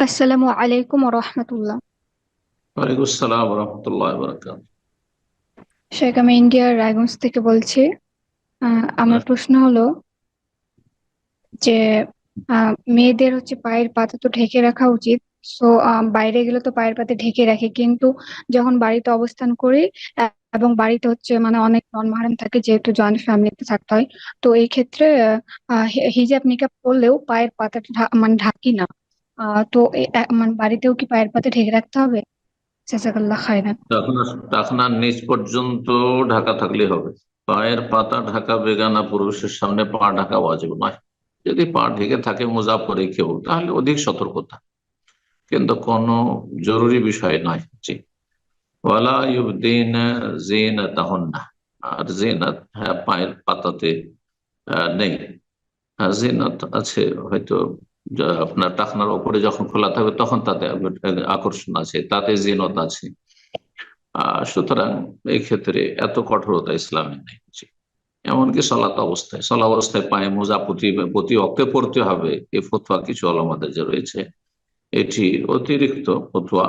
আসসালামু আলাইকুম রহমতুল্লাহ। ওয়ালাইকুম আসসালাম রহমতুল্লাহ বরকাত শেখ আমি ইন্ডিয়ার রায়গঞ্জ থেকে বলছি। আমার প্রশ্ন হলো যে মেয়েদের হচ্ছে পায়ের পাতা তো ঢেকে রাখা উচিত। সো বাইরে গেলে তো পায়ের পাতা ঢেকে রাখে। কিন্তু যখন বাড়িতে অবস্থান করি এবং বাড়িতে হচ্ছে মানে অনেক নন মাহারাম থাকে যেহেতু জয়েন্ট ফ্যামিলিতে থাকতে হয় তো এই ক্ষেত্রে হিজাব নিকাব পরলেও পায়ের পাতাটা মানে ঢাকি না। তো মানে বাড়িতেও কি পায়ের পাতা ঢেকে রাখতে হবে? জাজাকাল্লাহ টাকনা টাকনার নিচ পর্যন্ত ঢাকা থাকলে হবে। পায়ের পাতা ঢাকা বেগানা পুরুষের সামনে পা ঢাকা ওয়াজিব নয়। যদি পা ঢেকে থাকে মোজা পরে কেউ, তাহলে অধিক সতর্কতা। কিন্তু কোনো জরুরি বিষয় নয় জি। ওয়ালা ইউবদিন জিনাতাহুন্না। আর জিনাত হ্যাঁ পায়ের পাতাতে নেই। জিনাত আছে হয়তো আপনার টাকনার ওপরে যখন খোলা থাকবে তখন তাতে আকর্ষণ আছে, তাতে জিনত আছে। সুতরাং এই ক্ষেত্রে এত কঠোরতা ইসলামে নেই। এমনকি সলাত অবস্থায় সলা অবস্থায় পায়ে মোজা প্রতি প্রতি অক্তে পড়তে হবে। এই ফতুয়া কিছু আলমাদের যে রয়েছে, এটি অতিরিক্ত ফতুয়া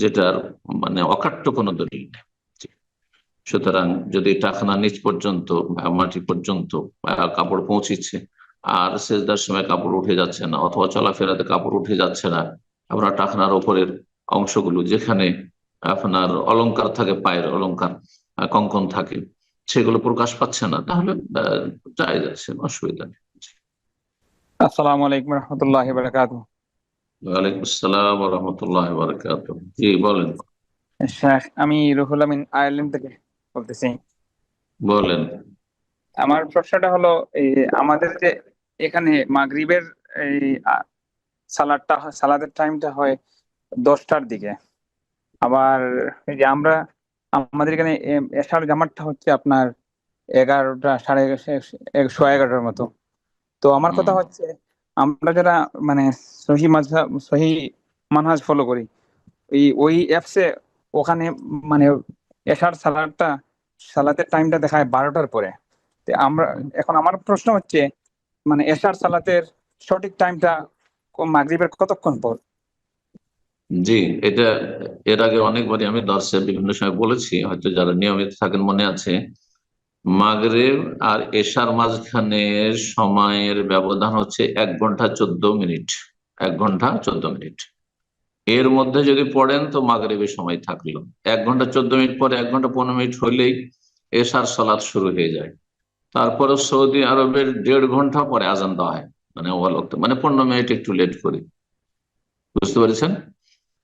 যেটার মানে অকাট্য কোনো দলিল নেই। সুতরাং যদি টাকনা নিচ পর্যন্ত মাটি পর্যন্ত কাপড় পৌঁছিচ্ছে আর সেজদার সময় কাপড় উঠে যাচ্ছে না অথবা চলাফেরাতে কাপড় উঠে যাচ্ছে না। আপনার টাকনার ওপরের অংশগুলো যেখানে আপনার অলংকার থাকে পায়ের অলংকার কঙ্কন থাকে সেগুলো প্রকাশ পাচ্ছে না তাহলে জায়েজ আছে অসুবিধা নেই। আসসালামু আলাইকুম রহমতুল্লাহ বারাকাত ওয়ালাইকুম আসসালাম রহমতুল্লাহ বারকাত জি বলেন। শেখ আমি রুহুল আমিন আয়ারল্যান্ড থেকে বলতেছি। বলেন। আমার প্রশ্নটা হলো এই আমাদের যে এখানে মাগরিবের এই সালাদটা সালাদের টাইমটা হয় দশটার দিকে। আবার এই যে আমরা আমাদের এখানে এশার জামাতটা হচ্ছে আপনার এগারোটা সাড়ে একশো এগারোটার মতো। তো আমার কথা হচ্ছে আমরা যারা মানে সহি সহি মানহাজ ফলো করি ওই ওই অ্যাপসে ওখানে মানে এশার সালাদটা সালাতের টাইমটা দেখায় বারোটার পরে। আমরা এখন আমার প্রশ্ন হচ্ছে মানে এশার সালাতের সঠিক টাইমটা মাগরিবের কতক্ষণ পর? জি, এটা, এর আগে অনেকবারই আমি দর্শে বিভিন্ন সময় বলেছি, হয়তো যারা নিয়মিত থাকেন মনে আছে, মাগরেব আর এশার মাঝখানের সময়ের ব্যবধান হচ্ছে এক ঘণ্টা চোদ্দ মিনিট, এক ঘণ্টা চোদ্দ মিনিট। এর মধ্যে যদি পড়েন তো মাগরেবের সময় থাকল। এক ঘণ্টা চোদ্দ মিনিট পরে এক ঘণ্টা পনেরো মিনিট হলেই এশার সালাদ শুরু হয়ে যায়। তারপরে সৌদি আরবের দেড় ঘণ্টা পরে আজান দেওয়া হয়। মানে ওয়াক্ত, মানে পনেরো মিনিট একটু লেট করে। বুঝতে পেরেছেন?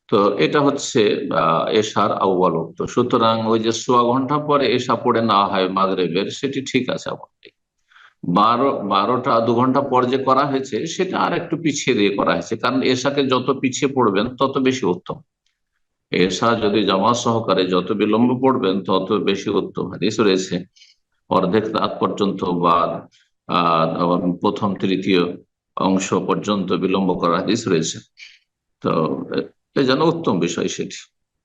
তো এটা হচ্ছে এশার আউ্বাল ওক্ত সুতরাং ওই যে সোয়া ঘণ্টা পরে এশা পড়ে না হয় মাগরেবের সেটি ঠিক আছে আমার বারো বারোটা দু ঘণ্টা পর যে করা হয়েছে সেটা আর একটু পিছিয়ে দিয়ে করা হয়েছে। কারণ এশাকে যত পিছিয়ে পড়বেন তত বেশি উত্তম। এশা যদি জামাত সহকারে যত বিলম্ব পড়বেন তত বেশি উত্তম। হাদিস রয়েছে। অর্ধেক রাত পর্যন্ত বা প্রথম তৃতীয় অংশ পর্যন্ত বিলম্ব করা হাদিস রয়েছে। তো এই যেন উত্তম বিষয় সেটি।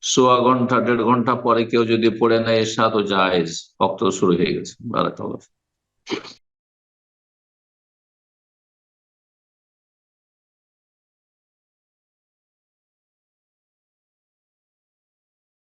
সোয়া ঘণ্টা, দেড় ঘণ্টা পরে কেউ যদি পড়ে নেয় এসা ও জায়েজ, অক্ত শুরু হয়ে গেছে। বারাকাল্লাহ